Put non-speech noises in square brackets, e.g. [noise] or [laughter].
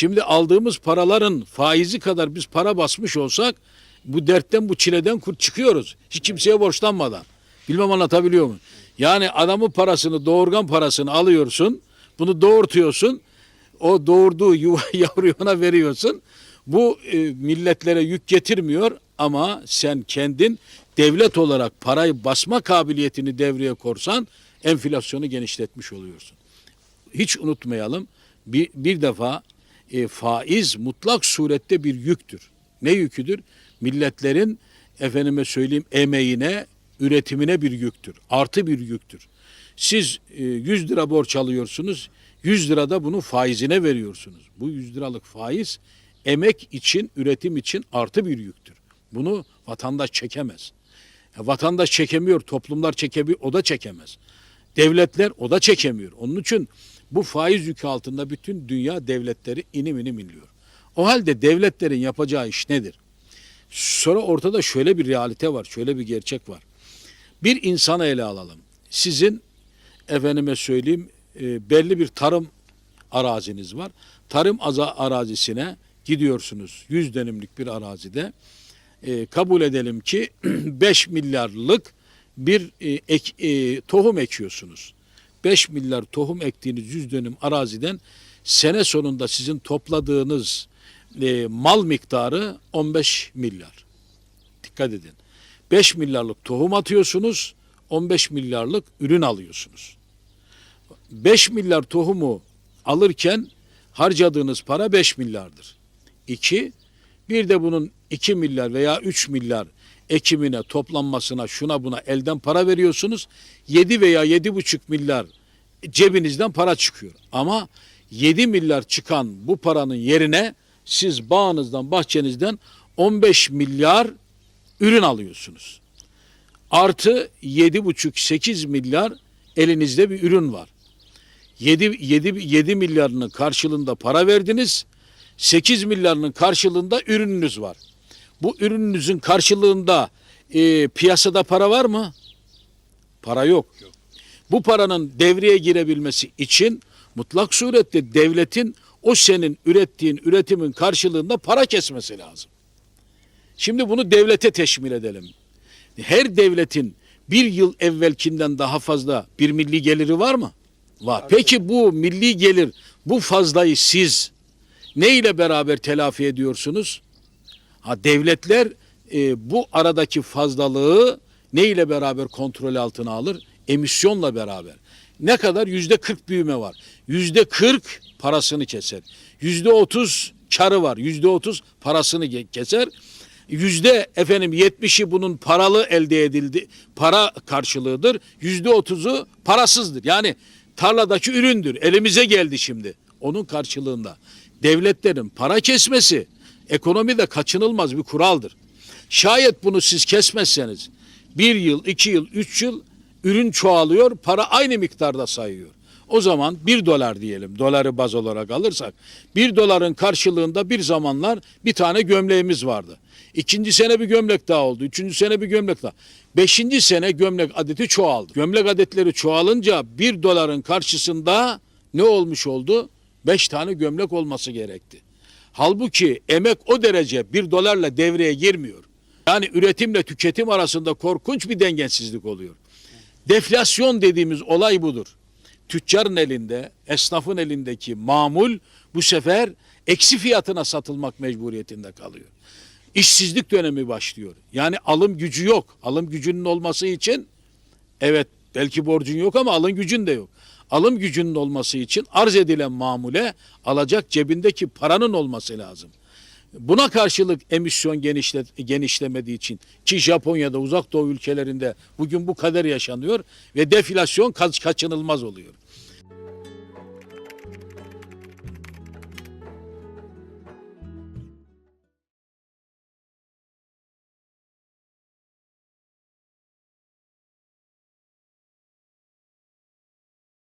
Şimdi aldığımız paraların faizi kadar biz para basmış olsak bu dertten bu çileden kurt çıkıyoruz. Hiç kimseye borçlanmadan. Bilmem anlatabiliyor muyum? Yani adamın parasını doğurgan parasını alıyorsun. Bunu doğurtuyorsun. O doğurduğu yuva [laughs] yavruyu ona veriyorsun. Bu e, milletlere yük getirmiyor ama sen kendin devlet olarak parayı basma kabiliyetini devreye korsan enflasyonu genişletmiş oluyorsun hiç unutmayalım bir, bir defa e, faiz mutlak surette bir yüktür. Ne yüküdür? Milletlerin efendime söyleyeyim emeğine, üretimine bir yüktür. Artı bir yüktür. Siz e, 100 lira borç alıyorsunuz. 100 lira da bunun faizine veriyorsunuz. Bu 100 liralık faiz emek için, üretim için artı bir yüktür. Bunu vatandaş çekemez. Ya vatandaş çekemiyor, toplumlar çekebiliyor, o da çekemez. Devletler o da çekemiyor. Onun için bu faiz yükü altında bütün dünya devletleri inim inim inliyor. O halde devletlerin yapacağı iş nedir? Sonra ortada şöyle bir realite var, şöyle bir gerçek var. Bir insanı ele alalım. Sizin efendime söyleyeyim e, belli bir tarım araziniz var. Tarım arazisine gidiyorsunuz 100 dönümlük bir arazide. E, kabul edelim ki [clears throat] 5 milyarlık bir e, ek, e, tohum ekiyorsunuz. 5 milyar tohum ektiğiniz 100 dönüm araziden sene sonunda sizin topladığınız e, mal miktarı 15 milyar. Dikkat edin. 5 milyarlık tohum atıyorsunuz, 15 milyarlık ürün alıyorsunuz. 5 milyar tohumu alırken harcadığınız para 5 milyardır. 2. Bir de bunun 2 milyar veya 3 milyar ekimine, toplanmasına, şuna buna elden para veriyorsunuz. 7 veya 7,5 milyar cebinizden para çıkıyor. Ama 7 milyar çıkan bu paranın yerine siz bağınızdan, bahçenizden 15 milyar ürün alıyorsunuz. Artı 7,5-8 milyar elinizde bir ürün var. 7, 7, 7 milyarının karşılığında para verdiniz. 8 milyarının karşılığında ürününüz var. Bu ürününüzün karşılığında e, piyasada para var mı? Para yok. Bu paranın devreye girebilmesi için mutlak surette devletin o senin ürettiğin üretimin karşılığında para kesmesi lazım. Şimdi bunu devlete teşmil edelim. Her devletin bir yıl evvelkinden daha fazla bir milli geliri var mı? Var. Peki bu milli gelir, bu fazlayı siz ne ile beraber telafi ediyorsunuz? Ha devletler e, bu aradaki fazlalığı ne ile beraber kontrol altına alır? Emisyonla beraber. Ne kadar? Yüzde 40 büyüme var. Yüzde 40 parasını keser. Yüzde 30 karı var. Yüzde 30 parasını keser. Yüzde efendim 70'i bunun paralı elde edildi. Para karşılığıdır. Yüzde 30'u parasızdır. Yani tarladaki üründür. Elimize geldi şimdi. Onun karşılığında devletlerin para kesmesi ekonomide kaçınılmaz bir kuraldır. Şayet bunu siz kesmezseniz bir yıl, iki yıl, üç yıl ürün çoğalıyor, para aynı miktarda sayıyor. O zaman bir dolar diyelim, doları baz olarak alırsak, bir doların karşılığında bir zamanlar bir tane gömleğimiz vardı. İkinci sene bir gömlek daha oldu, üçüncü sene bir gömlek daha. Beşinci sene gömlek adeti çoğaldı. Gömlek adetleri çoğalınca bir doların karşısında ne olmuş oldu? Beş tane gömlek olması gerekti. Halbuki emek o derece bir dolarla devreye girmiyor. Yani üretimle tüketim arasında korkunç bir dengesizlik oluyor. Deflasyon dediğimiz olay budur. Tüccarın elinde, esnafın elindeki mamul bu sefer eksi fiyatına satılmak mecburiyetinde kalıyor. İşsizlik dönemi başlıyor. Yani alım gücü yok. Alım gücünün olması için evet belki borcun yok ama alım gücün de yok. Alım gücünün olması için arz edilen mamule alacak cebindeki paranın olması lazım. Buna karşılık emisyon genişle, genişlemediği için ki Japonya'da uzak doğu ülkelerinde bugün bu kadar yaşanıyor ve deflasyon kaç, kaçınılmaz oluyor.